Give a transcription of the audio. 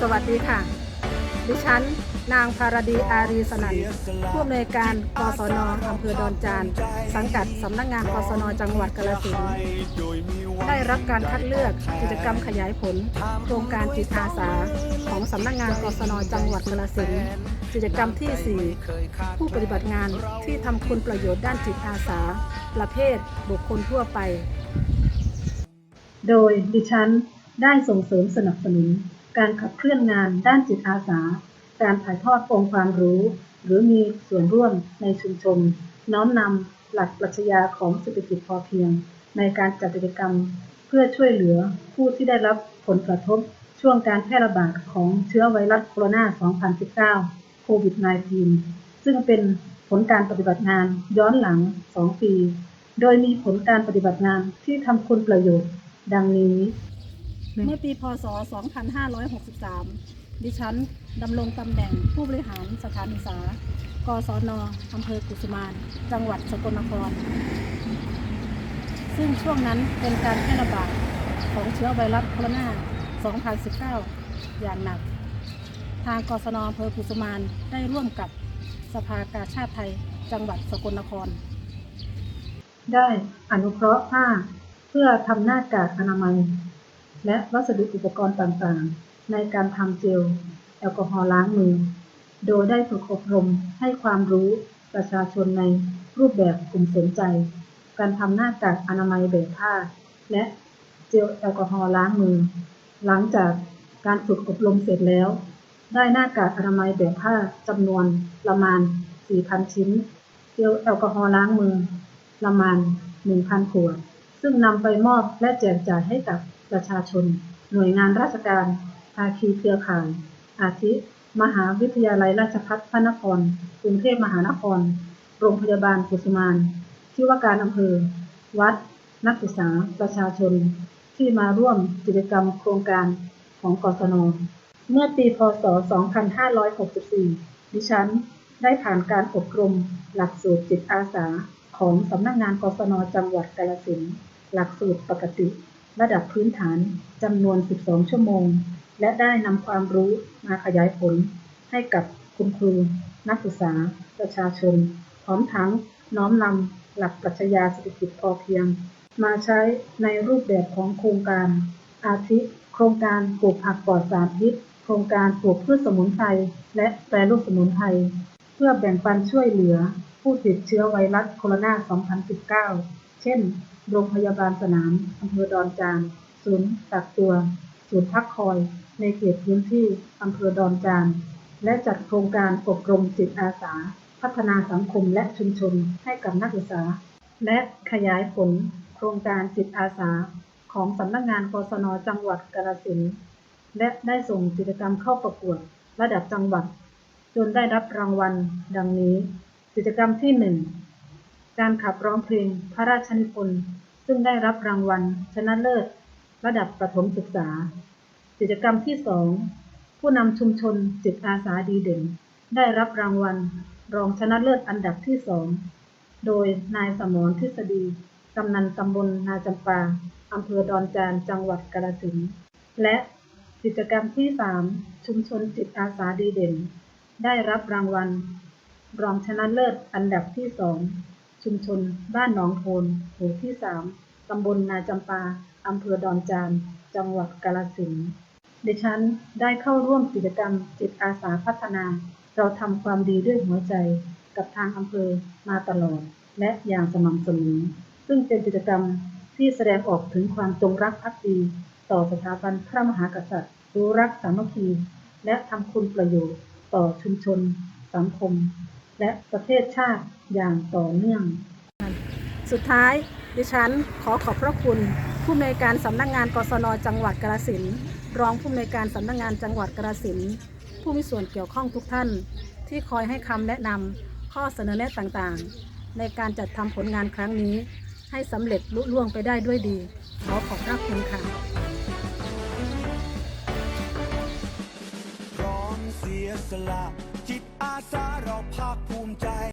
สวัสดีค่ะ ดิฉัน นางภารดีอารีสนันผู้อำนวยการกศนอำเภอดอนจาน สังกัดสำนักงานกศนจังหวัดกาฬสินธุ์ได้รับการคัดเลือกกิจกรรมขยายผล โครงการจิตอาสา ของสำนักงานกศนจังหวัดกาฬสินธุ์กิจกรรมที่ 4 ผู้ปฏิบัติงานที่ทำคุณประโยชน์ด้านจิตอาสา ประเภทบุคคลทั่วไป โดยดิฉันได้ส่งเสริมสนับสนุน การขับเคลื่อนงานด้านจิตอาสา การถ่ายทอดองค์ความรู้ หรือมีส่วนร่วมในชุมชน น้อมนำหลักปรัชญาของเศรษฐกิจพอเพียง ในการจัดกิจกรรม เพื่อช่วยเหลือผู้ที่ได้รับผลกระทบช่วงการแพร่ระบาดของเชื้อไวรัสโคโรนา 2019 โควิด -19 ซึ่งเป็นผลการปฏิบัติงานย้อนหลัง 2 ปี โดยมีผลการปฏิบัติงานที่ทำคุณประโยชน์ ดังนี้ เมื่อปีพศ 2563 ดิฉันดำรงตำแหน่งผู้บริหารสถานศึกษากศนอำเภอกุสุมานจังหวัดสกลนคร ซึ่งช่วงนั้นเป็นการแพร่ระบาดของเชื้อไวรัสโคโรนา 2019 อย่างหนัก ทางกศนอำเภอกุสุมานได้ร่วมกับสภากาชาติไทย จังหวัดสกลนคร ได้อนุเคราะห์ผ้าเพื่อทำหน้ากากอนามัย และวัสดุอุปกรณ์ต่างๆ ในการทำเจลแอลกอฮอล์ล้างมือ โดยได้ฝึกอบรมให้ความรู้ประชาชนในรูปแบบกลุ่มสนใจ การทำหน้ากากอนามัยแบบผ้า และเจลแอลกอฮอล์ล้างมือ หลังจากการฝึกอบรมเสร็จแล้ว ได้หน้ากากอนามัยแบบผ้าจำนวนประมาณ 4,000 ชิ้น เจลแอลกอฮอล์ล้างมือประมาณ 1,000 ขวด ซึ่งนำไปมอบและแจกจ่ายให้กับประชาชน หน่วยงานราชการ ภาคีเครือข่าย อาทิ มหาวิทยาลัยราชภัฏพระนคร กรุงเทพมหานคร โรงพยาบาลกุสุมานที่ว่าการอำเภอ วัด นักศึกษา ประชาชน ที่มาร่วมกิจกรรมโครงการของกศน เมื่อปี พศ 2564 ดิฉันได้ผ่านการอบรมหลักสูตรจิตอาสาของสำนักงานกศนจังหวัดกาฬสินธุ์ หลักสูตรปกติ ระดับพื้นฐานจำนวน 12 ชั่วโมง และได้นำความรู้มาขยายผล ให้กับคุณครู นักศึกษา ประชาชน พร้อมทั้งน้อมนำหลักปรัชญาเศรษฐกิจพอเพียง มาใช้ในรูปแบบของโครงการ อาทิโครงการปลูกผักปลอดสารพิษ โครงการปลูกพืชสมุนไพรและแปรรูปสมุนไพรเพื่อแบ่งปันช่วยเหลือผู้ติดเชื้อไวรัสโคโรนา 2019 เช่น โรงพยาบาลสนามอำเภอดอนจาน ศูนย์กักตัว ศูนย์พักคอย ในเขตพื้นที่อำเภอดอนจาน และจัดโครงการอบรมจิตอาสา พัฒนาสังคมและชุมชนให้กับนักศึกษา และขยายผล โครงการจิตอาสา ของสำนักงานกศนจังหวัดกาฬสินธุ์และได้ส่งกิจกรรมเข้าประกวดระดับจังหวัด จนได้รับรางวัล ดังนี้ กิจกรรมที่หนึ่ง การขับร้องเพลงพระราชนิพนธ์ซึ่งได้รับรางวัล ชนะเลิศ ระดับประถมศึกษา กิจกรรมที่สองผู้นำชุมชนจิตอาสาดีเด่น ได้รับรางวัล รองชนะเลิศอันดับที่สองโดยนายสมรทฤษฎีกำนันตำบลนาจำปาอำเภอดอนจานจังหวัดกาฬสินธุ์และกิจกรรมที่สามชุมชนจิตอาสาดีเด่น ได้รับรางวัล รองชนะเลิศอันดับที่สอง ชุมชน บ้านหนองโพนหมู่ที่สามตำบลนาจำปา อำเภอดอนจาน จังหวัดกาฬสินธุ์ดิฉันได้เข้าร่วมกิจกรรมจิตอาสาพัฒนา เราทำความดีด้วยหัวใจกับทางอำเภอมาตลอด และอย่างสม่ำเสมอ ซึ่งเป็นกิจกรรมที่แสดงออกถึงความจงรักภักดี ต่อสถาบันพระมหากษัตริย์ รู้รักสามัคคี และทำคุณประโยชน์ ต่อชุมชน สังคม และประเทศชาติอย่างต่อเนื่อง สุดท้ายดิฉันขอขอบพระคุณ ผู้อำนวยการสำนักงานกศนจังหวัดกาฬสินธุ์รองผู้อำนวยการสำนักงานจังหวัดกาฬสินธุ์ผู้มีส่วนเกี่ยวข้องทุกท่าน ที่คอยให้คำแนะนำข้อเสนอแนะต่างๆ ในการจัดทำผลงานครั้งนี้ ให้สำเร็จลุล่วงไปได้ด้วยดี ขอขอบพระคุณค่ะพร้อมเสียสละจิตอาสาเราภาคภูมิ ใจ